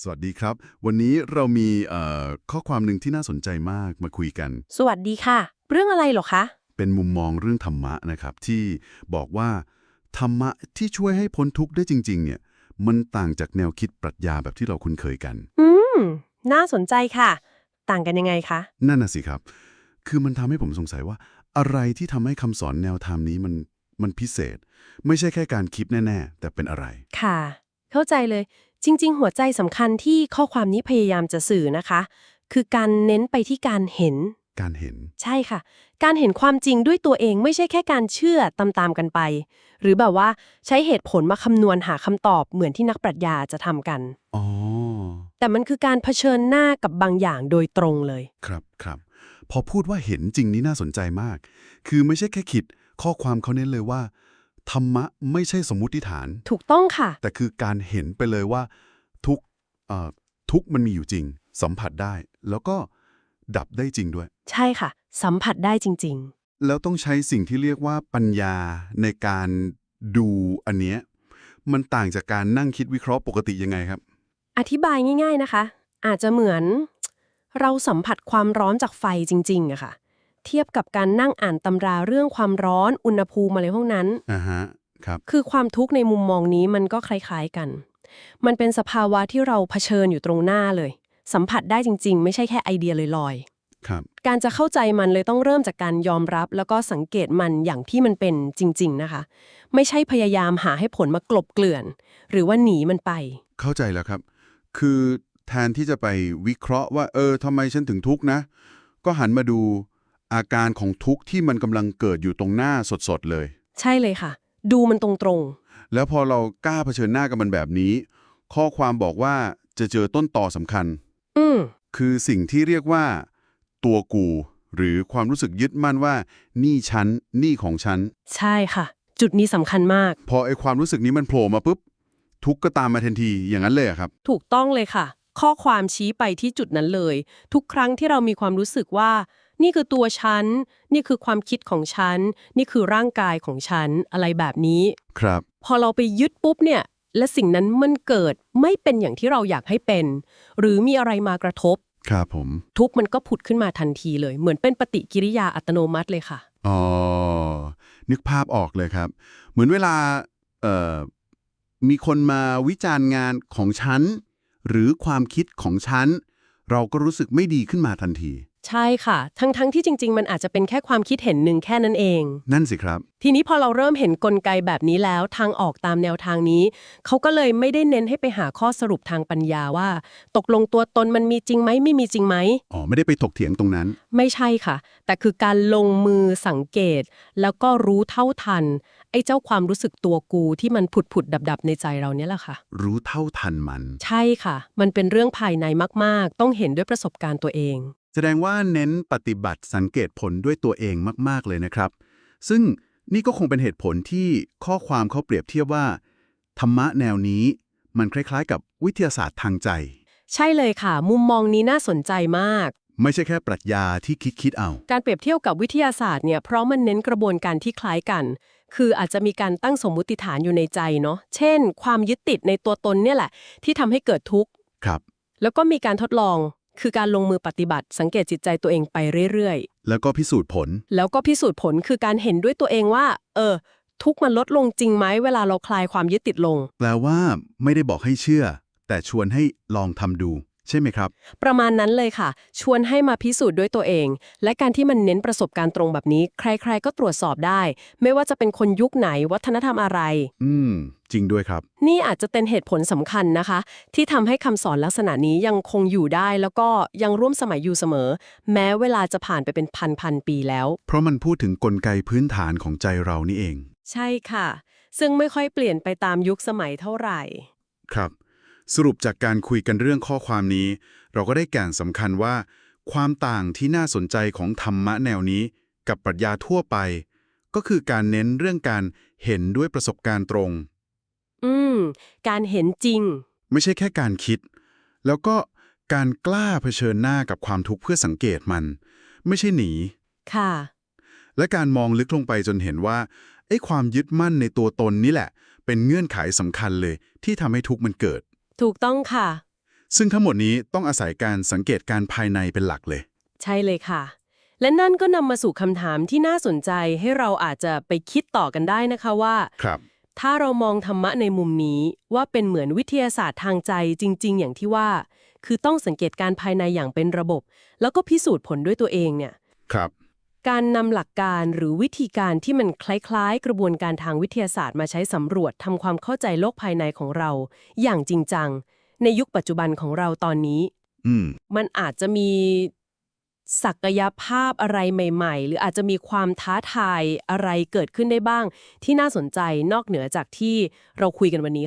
สวัสดีครับ วันนี้เรามีเอ่อข้อความหนึ่งที่น่าสนใจมากมาคุยกัน สวัสดีค่ะ เรื่องอะไรเหรอคะ เป็นมุมมองเรื่องธรรมะนะครับ ที่บอกว่า ธรรมะที่ช่วยให้พ้นทุกข์ได้จริง ๆ เนี่ย มันต่างจากแนวคิดปรัชญาแบบที่เราคุ้นเคยกัน อืม น่าสนใจค่ะ ต่างกันยังไงคะ นั่นน่ะสิครับ คือมันทำให้ผมสงสัยว่า อะไรที่ทำให้คำสอนแนวธรรมนี้มันมันพิเศษ ไม่ใช่แค่การคิดแน่ ๆ แต่เป็นอะไร ค่ะ เข้าใจเลย จริง ๆ หัวใจสำคัญที่ข้อความนี้พยายามจะสื่อนะคะ คือการเน้นไปที่การเห็น การเห็น ใช่ค่ะ การเห็นความจริงด้วยตัวเองไม่ใช่แค่การเชื่อตามๆกันไป หรือแบบว่าใช้เหตุผลมาคำนวณหาคำตอบเหมือนที่นักปรัชญาจะทำกัน อ๋อ แต่มันคือการเผชิญหน้ากับบางอย่างโดยตรงเลย ครับครับ พอพูดว่าเห็นจริงนี่น่าสนใจมาก คือไม่ใช่แค่คิด ข้อความเขาเน้นเลยว่า ธรรมะไม่ใช่สมมุติฐาน ถูกต้องค่ะ แต่คือการเห็นไปเลยว่าทุกเอ่อทุกมันมีอยู่จริง สัมผัสได้ แล้วก็ดับได้จริงด้วย ใช่ค่ะ สัมผัสได้จริง ๆ แล้วต้องใช้สิ่งที่เรียกว่าปัญญาในการดูอันเนี้ยมันต่างจากการนั่งคิดวิเคราะห์ปกติยังไงครับ อธิบายง่าย ๆนะคะ อาจจะเหมือน เราสัมผัสความร้อนจากไฟจริงๆอะค่ะ เทียบกับการนั่งอ่านตำราเรื่องความร้อนอุณหภูมิอะไรพวกนั้น อ่าฮะ ครับ คือความทุกข์ในมุมมองนี้มันก็คล้ายๆกัน มันเป็นสภาวะที่เราเผชิญอยู่ตรงหน้าเลย สัมผัสได้จริง ๆ ไม่ใช่แค่ไอเดียลอยครับๆการจะเข้าใจมันเลยต้องเริ่มจากการยอมรับ แล้วก็สังเกตมันอย่างที่มันเป็นจริง ๆ นะคะ ไม่ใช่พยายามหาให้ผลมากลบเกลื่อน หรือว่าหนีมันไป เข้าใจแล้วครับ คือแทนที่จะไปวิเคราะห์ว่า เออทำไมฉันถึงทุกข์นะ ก็หันมาดู อาการของทุกข์ที่มันกำลังเกิดอยู่ตรงหน้าสดๆเลย ใช่เลยค่ะ ดูมันตรงแล้วพอเรากล้าเผชิญหน้ากับมันแบบนี้ ข้อความบอกว่าจะเจอต้นต่อสำคัญๆอืมคือสิ่งที่เรียกว่า ตัวกู หรือความรู้สึกยึดมั่นว่า นี่ฉัน นี่ของฉัน ใช่ค่ะ จุดนี้สำคัญมาก พอไอความรู้สึกนี้มันโผล่มาปุ๊บ ทุกข์ก็ตามมาทันทีอย่างนั้นเลยอะครับ ถูกต้องเลยค่ะ ข้อความชี้ไปที่จุดนั้นเลย ทุกครั้งที่เรามีความรู้สึกว่า นี่คือตัวฉัน นี่คือความคิดของฉัน นี่คือร่างกายของฉัน อะไรแบบนี้ ครับ พอเราไปยึดปุ๊บเนี่ย และสิ่งนั้นมันเกิดไม่เป็นอย่างที่เราอยากให้เป็น หรือมีอะไรมากระทบ ครับผม ทุกข์มันก็ผุดขึ้นมาทันทีเลย เหมือนเป็นปฏิกิริยาอัตโนมัติเลยค่ะ อ๋อ นึกภาพออกเลยครับ เหมือนเวลา เอ่อ มีคนมาวิจารณ์งานของฉัน หรือความคิดของฉัน เราก็รู้สึกไม่ดีขึ้นมาทันที ใช่ค่ะ ทั้งๆที่จริง ๆ มันอาจจะเป็นแค่ความคิดเห็นหนึ่งแค่นั้นเอง นั่นสิครับ ทีนี้พอเราเริ่มเห็นกลไกแบบนี้แล้วทางออกตามแนวทางนี้ เขาก็เลยไม่ได้เน้นให้ไปหาข้อสรุปทางปัญญาว่า ตกลงตัวตนมันมีจริงไหมไม่มีจริงไหมอ๋อ ไม่ได้ไปถกเถียงตรงนั้น ไม่ใช่ค่ะ แต่คือการลงมือสังเกต แล้วก็รู้เท่าทัน ไอ้เจ้าความรู้สึกตัวกูที่มันผุดผุดดับดับๆในใจเราเนี่ยแหละค่ะ รู้เท่าทันมัน ใช่ค่ะ มันเป็นเรื่องภายในมาก ๆ ต้องเห็นด้วยประสบการณ์ตัวเอง แสดงว่าเน้นปฏิบัติสังเกตผลด้วยตัวเองมาก ๆ เลยนะครับ ซึ่งนี่ก็คงเป็นเหตุผลที่ข้อความเขาเปรียบเทียบว่า ธรรมะแนวนี้มันคล้ายๆ กับวิทยาศาสตร์ทางใจ ใช่เลยค่ะ มุมมองนี้น่าสนใจมาก ไม่ใช่แค่ปรัชญาที่คิดคิดๆเอา การเปรียบเทียบกับวิทยาศาสตร์เนี่ยเพราะมันเน้นกระบวนการที่คล้ายกัน คืออาจจะมีการตั้งสมมุติฐานอยู่ในใจเนาะเช่น ความยึดติดในตัวตนเนี่ยแหละ ที่ทำให้เกิดทุกข์ครับ แล้วก็มีการทดลอง คือการลงมือปฏิบัติสังเกตจิตใจตัวเองไปเรื่อยแล้วก็พิสูจน์ผล ๆ แล้วก็พิสูจน์ผลคือการเห็นด้วยตัวเองว่า เออ ทุกข์มันลดลงจริงไหมเวลาเราคลายความยึดติดลง แปลว่าไม่ได้บอกให้เชื่อ แต่ชวนให้ลองทำดู ใช่ไหมครับ ประมาณนั้นเลยค่ะ ชวนให้มาพิสูจน์ด้วยตัวเอง และการที่มันเน้นประสบการณ์ตรงแบบนี้ ใครๆก็ตรวจสอบได้ ไม่ว่าจะเป็นคนยุคไหนวัฒนธรรมอะไร อืม จริงด้วยครับ นี่อาจจะเป็นเหตุผลสำคัญนะคะ ที่ทำให้คำสอนลักษณะนี้ยังคงอยู่ได้แล้วก็ยังร่วมสมัยอยู่เสมอ แม้เวลาจะผ่านไปเป็นพันพันๆปีแล้ว เพราะมันพูดถึงกลไกพื้นฐานของใจเรานี่เอง ใช่ค่ะ ซึ่งไม่ค่อยเปลี่ยนไปตามยุคสมัยเท่าไหร่ ครับ สรุปจากการคุยกันเรื่องข้อความนี้ เราก็ได้แก่นสำคัญว่า ความต่างที่น่าสนใจของธรรมะแนวนี้ กับปรัชญาทั่วไป ก็คือการเน้นเรื่องการเห็นด้วยประสบการณ์ตรง อืม การเห็นจริง ไม่ใช่แค่การคิด แล้วก็การกล้าเผชิญหน้ากับความทุกข์เพื่อสังเกตมัน ไม่ใช่หนี ค่ะ และการมองลึกลงไปจนเห็นว่าไอ้ความยึดมั่นในตัวตนนี่แหละ เป็นเงื่อนไขสำคัญเลย ที่ทำให้ทุกข์มันเกิด ถูกต้องค่ะ ซึ่งทั้งหมดนี้ต้องอาศัยการสังเกตการภายในเป็นหลักเลย ใช่เลยค่ะ และนั่นก็นำมาสู่คำถามที่น่าสนใจให้เราอาจจะไปคิดต่อกันได้นะคะว่า ครับ ถ้าเรามองธรรมะในมุมนี้ว่าเป็นเหมือนวิทยาศาสตร์ทางใจจริง ๆ อย่างที่ว่า คือต้องสังเกตการภายในอย่างเป็นระบบ แล้วก็พิสูจน์ผลด้วยตัวเองเนี่ย ครับ การนำหลักการหรือวิธีการที่มันคล้ายๆ กระบวนการทางวิทยาศาสตร์มาใช้สำรวจทำความเข้าใจโลกภายในของเรา อย่างจริงจังในยุคปัจจุบันของเราตอนนี้ อืม มันอาจจะมี ศักยภาพอะไรใหม่ๆ หรืออาจจะมีความท้าทายอะไรเกิดขึ้นได้บ้าง ที่น่าสนใจนอกเหนือจากที่เราคุยกันวันนี้